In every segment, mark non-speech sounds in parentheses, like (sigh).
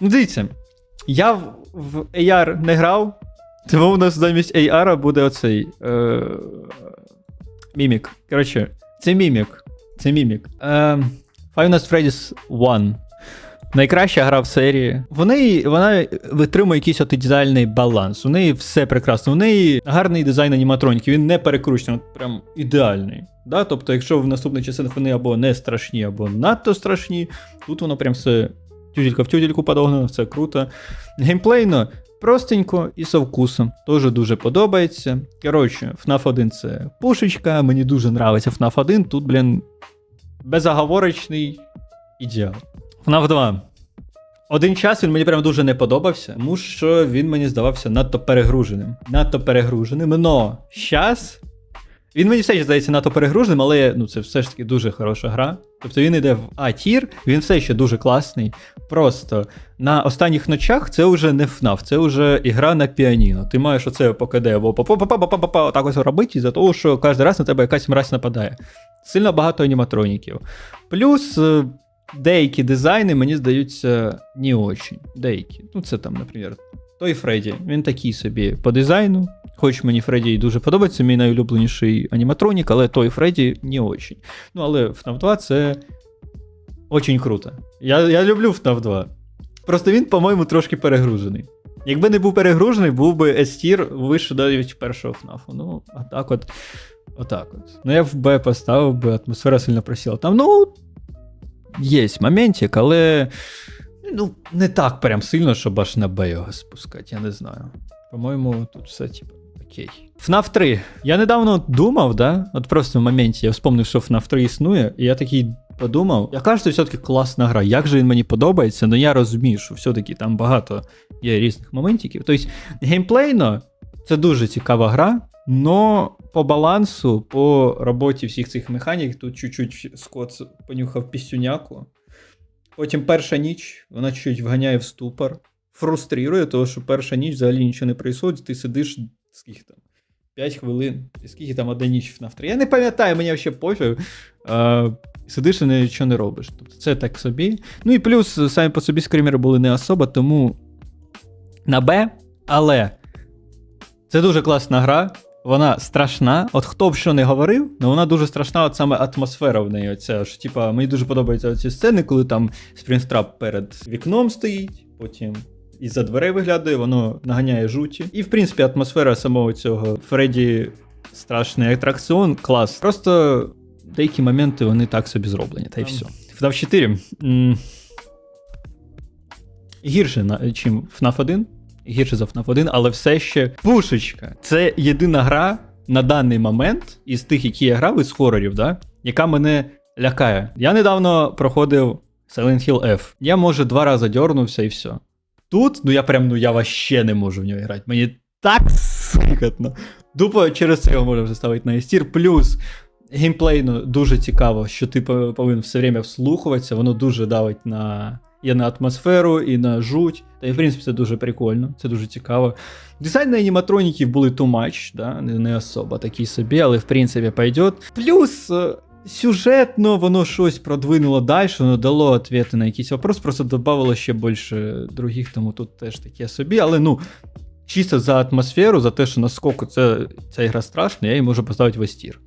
Ну, дивіться, я в, в AR не грав, тому у нас замість AR буде оцей. Е, мімік. Коротше, це мімік. Це мімік. Е, Five Nights Freddy's 1. Найкраща гра в серії. В неї, вона витримує якийсь от ідеальний баланс. У неї все прекрасно. У неї гарний дизайн аніматроніки, він не перекручений, прям ідеальний. Да? Тобто, якщо в наступних частинах вони або не страшні, або надто страшні, тут воно прям все тюделька в тюдельку подогнано, все круто. Геймплейно простенько і со вкусом. Теж дуже подобається. Коротше, FNAF 1 це пушечка, мені дуже нравиться FNAF 1. Тут, блін, безоговорочний ідеал. FNAF 2. Один час він мені прям дуже не подобався, тому що він мені здавався надто перегруженим. Надто перегруженим. Но щас. Він мені все ще здається надто перегруженим, але ну, це все ж таки дуже хороша гра. Тобто він йде в А-тір, він все ще дуже класний. Просто на останніх ночах це вже не FNAF, це вже ігра на піаніно. Ти маєш оце по КД або па па па па па так ось робити, із-за того, що кожен раз на тебе якась мразь нападає. Сильно багато аніматроніків. Плюс е, деякі дизайни мені здаються не очень. Деякі. Ну, це там, наприклад, той Фредді. Він такий собі по дизайну. Хоч мені Фредді дуже подобається, мій найулюбленіший аніматронік, але той Фредді не очень. Ну, але FNAF 2 це очень круто. Я, я люблю FNAF 2. Просто він, по-моєму, трошки перегружений. Якби не був перегружений, був би S-тір вище навіть першого FNAF. Ну, а так от. Отак от. Ну, я в Б поставив би, атмосфера сильно просіла. Там, ну, є моментик, але ну, не так прям сильно, щоб аж на Б його спускати, я не знаю. По-моєму, тут все, типу, окей. FNAF 3. Я недавно думав, да? От просто в моменті я вспомнив, що FNAF 3 існує, і я такий подумав, яка ж це все-таки класна гра, як же він мені подобається, але я розумію, що все-таки там багато є різних моментиків. Тобто, геймплейно це дуже цікава гра, но по балансу, по роботі всіх цих механік, тут чуть-чуть Скотт понюхав пісюняку. Потім перша ніч, вона чуть вганяє в ступор, фрустрірує, тому що перша ніч взагалі нічого не відбувається, ти сидиш скільки там. 5 хвилин, і скільки там одна ніч на Я не пам'ятаю, мені взагалі пофіг. А, сидиш і нічого не робиш. Тобто це так собі. Ну і плюс самі по собі скримери були не особо, тому на Б, але це дуже класна гра. Вона страшна. От хто б що не говорив, але вона дуже страшна, от саме атмосфера в неї. Оця ж, типа, мені дуже подобаються ці сцени, коли там спрінстрап перед вікном стоїть, потім із-за дверей виглядає, воно наганяє жуті. І, в принципі, атмосфера самого цього Фредді страшний атракціон, клас. Просто деякі моменти вони так собі зроблені, та й все. FNAF 4. м, Гірше, чим FNAF 1. Гірше за FNAF 1, але все ще пушечка. Це єдина гра на даний момент із тих, які я грав із хорорів, да, яка мене лякає. Я недавно проходив Silent Hill F. Я, може, два рази дьорнувся і все. Тут, ну я прям, ну я вообще не можу в нього грати. Мені так сикотно. Дупо через це його можна вже ставити на естір. Плюс геймплейно дуже цікаво, що ти повинен все время вслухуватися, воно дуже давить на. І на атмосферу, і на жуть. Та і в принципі це дуже прикольно, це дуже цікаво. Дизайни аніматроніків були too much, да? не, не особо такі собі, але в принципі пойдет. Плюс е, сюжетно воно щось продвинуло далі, воно дало відповіді на якийсь вопрос, просто додавало ще більше других, тому тут теж таке собі. Але ну, чисто за атмосферу, за те, що наскільки це, ця ігра страшна, я її можу поставити в естір.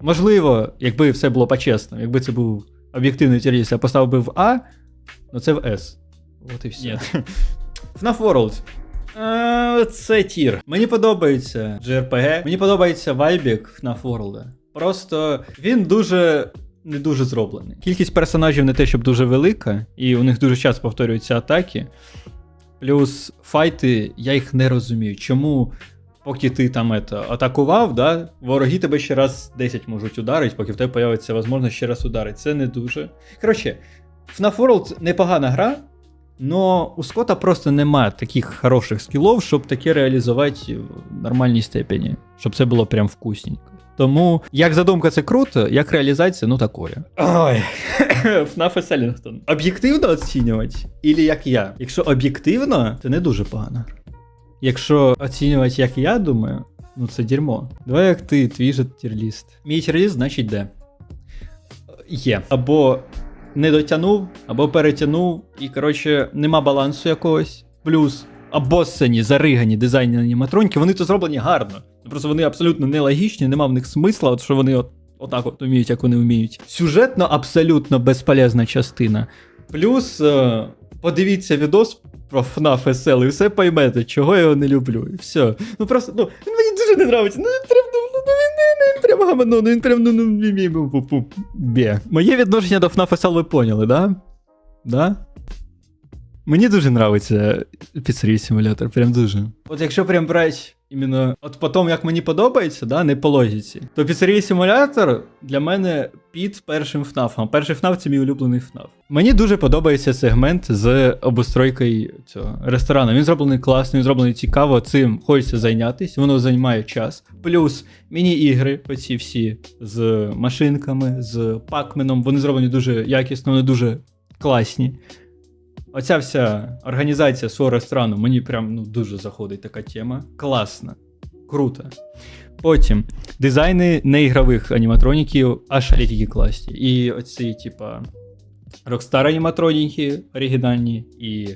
Можливо, якби все було по-чесному, якби це був об'єктивний тірліст, я поставив би в А, ну це в С. От і все. Ні. (laughs) FNAF World. Це тір. Мені подобається JRPG, мені подобається вайбік FNAF World. Просто він дуже. Не дуже зроблений. Кількість персонажів не те, щоб дуже велика, і у них дуже часто повторюються атаки. Плюс файти, я їх не розумію. Чому, поки ти там ето, атакував, да, вороги тебе ще раз 10 можуть ударити, поки в тебе появиться можливість ще раз ударити. Це не дуже. Коротше, FNAF World непогана гра, но у Скотта просто немає таких хороших скілов, щоб таке реалізувати в нормальній степені, щоб це було прям вкусненько. Тому, як задумка, це круто, як реалізація, ну такое. Ой, (coughs) FNAF і Селінгтон. Об'єктивно оцінювати? Ілі як я? Якщо об'єктивно, це не дуже погано. Якщо оцінювати, як я думаю, ну це дерьмо. Давай як ти, твій же тірліст. Мій тірліст, значить, де? Є. Або не дотягнув або перетягнув, і коротше нема балансу якогось. Плюс обоссані, заригані дизайні аніматроніки, вони то зроблені гарно. Просто вони абсолютно нелогічні, нема в них смисла, от що вони от, отак от вміють, як вони вміють. Сюжетно абсолютно безполезна частина. Плюс е, подивіться відос про FNAF SL і все поймете, чого я його не люблю. І все. Ну просто, ну, він мені дуже не нравиться. Ну прям, ну, ну, він, прям гамано, ну він прям, ну, ну, бє. Моє відношення до FNAF SL ви поняли, да? Да? Мені дуже нравиться піцерій симулятор, прям дуже. От якщо прям брати іменно от тому, як мені подобається, да, не по логіці, то піцерій симулятор для мене під першим ФНАФом. Перший ФНАФ це мій улюблений ФНАФ. Мені дуже подобається сегмент з обустройкою цього ресторану. Він зроблений класно, він зроблений цікаво, цим хочеться зайнятися, воно займає час. Плюс міні-ігри, оці всі з машинками, з пакменом, вони зроблені дуже якісно, вони дуже класні. Оця вся організація свого ресторану, мені прям ну, дуже заходить така тема. Класна, круто. Потім дизайни неігрових аніматроніків аж які класні. І оці, типа, Rockstar аніматроніки оригінальні, і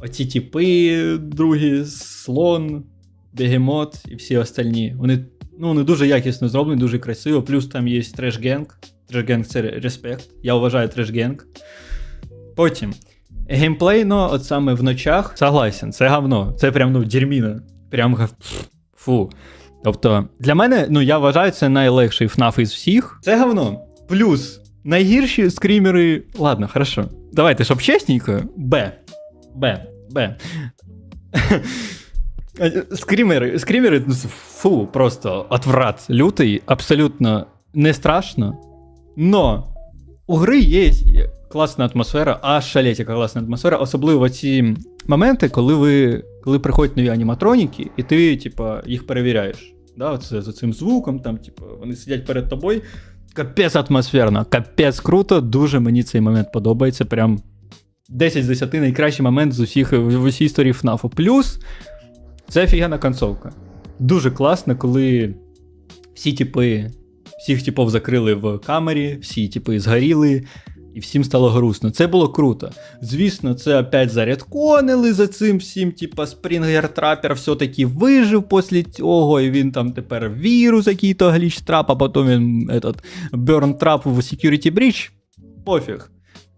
оці типи, другі, слон, бегемот і всі остальні. Вони, ну, вони дуже якісно зроблені, дуже красиво. Плюс там є треш-генг. Треш-генг це респект. Я вважаю треш-генг. Потім. Геймплейно, от саме в ночах, согласен, це говно. Це прям ну дерьміна. Прям гав... фу. Тобто, для мене, ну я вважаю, це найлегший FNAF із всіх. Це говно. Плюс найгірші скрімери. Ладно, хорошо. Давайте, щоб чесненько. Б. Б. Б. (laughs) Скрімери, скрімери, ну, фу, просто отврат лютий, абсолютно не страшно. Но у гри є класна атмосфера, а шалеть, яка класна атмосфера, особливо ці моменти, коли ви коли приходять нові аніматроніки, і ти, типа, їх перевіряєш. Да, Оце за цим звуком, там, типа, вони сидять перед тобою. Капець атмосферно, капець круто, дуже мені цей момент подобається. Прям 10 з 10 найкращий момент з усіх в усій історії ФНАФу. Плюс це офігенна концовка. Дуже класно, коли всі типи, всіх типов закрили в камері, всі типи згоріли, і всім стало грустно. Це було круто. Звісно, це опять зарядконили за цим всім, типа Спрінгер Трапер все-таки вижив після цього, і він там тепер вірус, який-то гліч трап, а потім він этот, Burn Trap в Security Breach. Пофіг.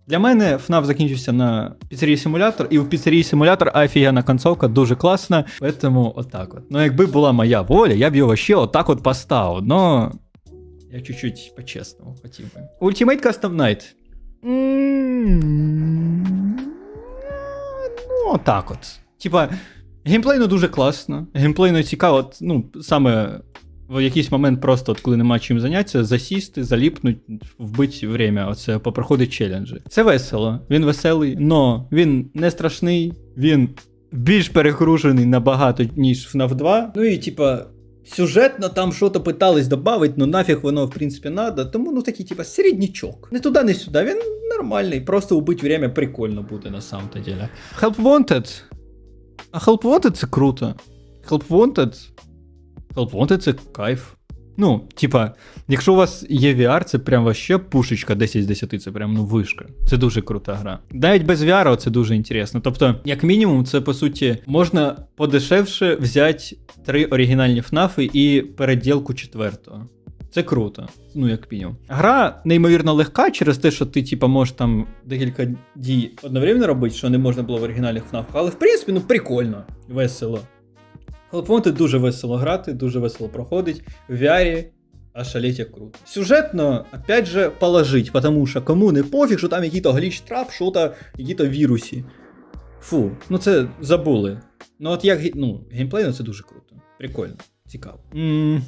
Для мене FNAF закінчився на піцерії симулятор, і в піцерії симулятор офігенна концовка, дуже класна. Тому отак от. Ну, якби була моя воля, я б його ще отак от поставив. Но я чуть-чуть по-чесному хотів би. Ultimate Custom Night. Ну, так от. Типа, геймплейно дуже класно. Геймплейно цікаво, от, ну, саме в якийсь момент просто, от, коли нема чим зайнятися, засісти, заліпнуть, вбити время, оце попроходить челенджі. Це весело, він веселий, но він не страшний, він більш перегружений набагато, ніж FNAF 2. Ну і типа. Сюжетно там щось питались додати, ну нафіг воно, в принципі, надо. Тому ну такий, типа, середнячок. Не туди, не сюди. Він нормальний, просто убить время прикольно буде на самом-то деле. Help Wanted. А Help Wanted це круто. Help Wanted. Help Wanted це кайф. Ну, типа, якщо у вас є VR, це прям вообще пушечка 10 з 10, це прям ну вишка. Це дуже крута гра. Навіть без VR це дуже інтересно. Тобто, як мінімум, це по суті можна подешевше взяти три оригінальні ФНАФи і переділку четвертого. Це круто, ну як мінімум. Гра неймовірно легка через те, що ти, типа, можеш там декілька дій одновременно робити, що не можна було в оригінальних ФНАФах, але в принципі, ну прикольно, весело. Wanted дуже весело грати, дуже весело проходить. В VR а шалеть як круто. Сюжетно, опять же, положить, потому що кому не пофіг, що там який-то гліч трап, що то які-то вірусі. Фу, ну це забули. Ну от як ну, геймплейно це дуже круто. Прикольно, цікаво. м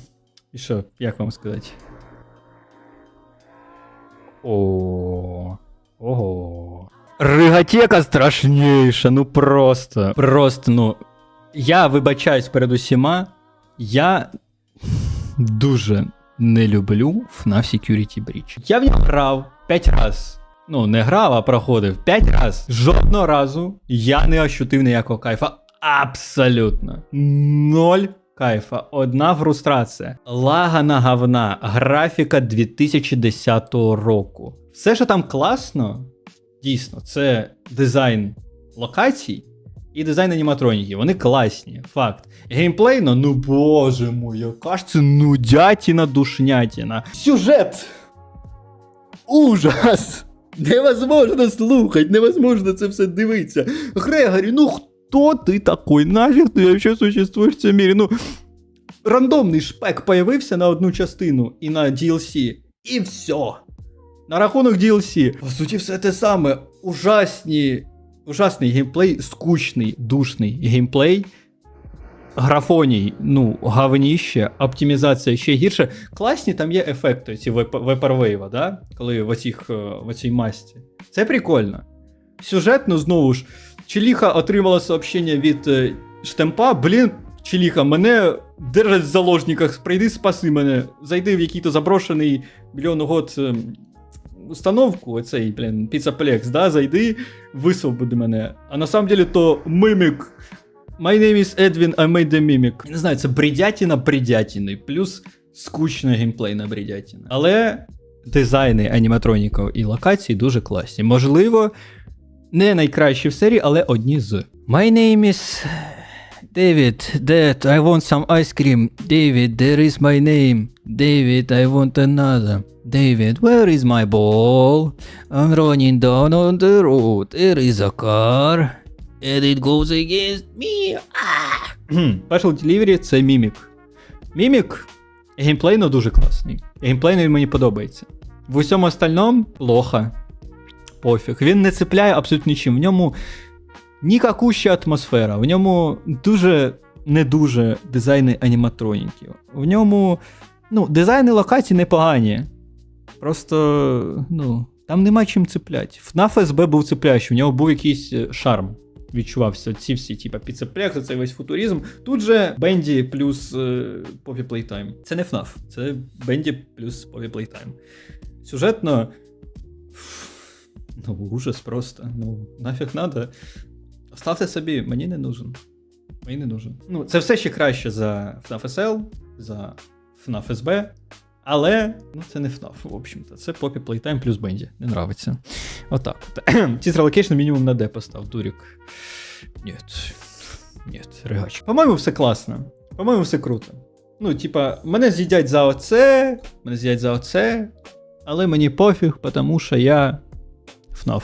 І що, як вам сказати? О. Ого. Ригатека страшніша, ну просто. Просто, ну. Я вибачаюсь перед усіма. Я дуже не люблю FNAF Security Breach. Я в нього грав 5 раз. Ну, не грав, а проходив 5 раз. Жодного разу я не ощутив ніякого кайфа. Абсолютно. Ноль кайфа, одна фрустрація. Лагана говна, графіка 2010 року. Все, що там класно, дійсно, це дизайн локацій і дизайн аніматроніків. Вони класні, факт. Геймплейно, ну боже мой, яка ж це нудятіна душнятіна. Сюжет! Ужас! Невозможно слухати, невозможно це все дивитися. Грегорі, ну хто ти такой? Нафіг ти вообще существуєш в цьому мірі? Ну, рандомний шпек появився на одну частину і на DLC, і все. На рахунок DLC. По суті, все те саме. Ужасні, ужасний геймплей, скучний, душний геймплей. Графоній, ну, говніще, оптимізація ще гірше. Класні там є ефекти, ці вайпервейва, да? коли в, оцих, е, в оцій масті. Це прикольно. Сюжетно, знову ж, Челіха отримала сообщення від е, штемпа. Блін, Челіха, мене держать в заложниках, прийди, спаси мене. Зайди в який-то заброшений мільйон год е, установку, оцей, блін, піцаплекс, да, зайди, висвободи мене. А на самом деле то мимік. My name is Edwin, I made the mimic. Не знаю, це бредятіна бредятіни, плюс скучна геймплейна бредятіна. Але дизайни аніматроніків і локацій дуже класні. Можливо, не найкращі в серії, але одні з. My name is David, Dad, I want some ice cream. David, there is my name. David, I want another. David, where is my ball? I'm running down on the road. There is a car. And it goes against me. Special Delivery це мімік. Мімік геймплейно дуже класний. Геймплейно він мені подобається. В усьому остальному плохо. Пофіг. Він не цепляє абсолютно нічим. В ньому нікакуща атмосфера. В ньому дуже не дуже дизайни аніматроніків. В ньому ну, дизайни локацій непогані. Просто, ну, там нема чим цепляти. FNAF SB був цепляючий, в нього був якийсь е, шарм. Відчувався ці всі, типа, підцепляк, цей весь футуризм. Тут же Бенді плюс е, Poppy Playtime. Це не FNAF, це Бенді плюс Poppy Playtime. Сюжетно. Ну, ужас просто. Ну, нафіг надо. Оставте собі, мені не нужен. Мені не нужен. Ну, це все ще краще за FNAF SL, за FNAF SB. Але ну, це не FNAF, в общем-то. Це Poppy Playtime плюс Бенді. Не нравиться. Отак. От. (clears throat) Тітр Location мінімум на D постав, дурік. Ні. Ні, регач. По-моєму, все класно. По-моєму, все круто. Ну, типа, мене з'їдять за оце, мене з'їдять за оце, але мені пофіг, тому що я FNAF.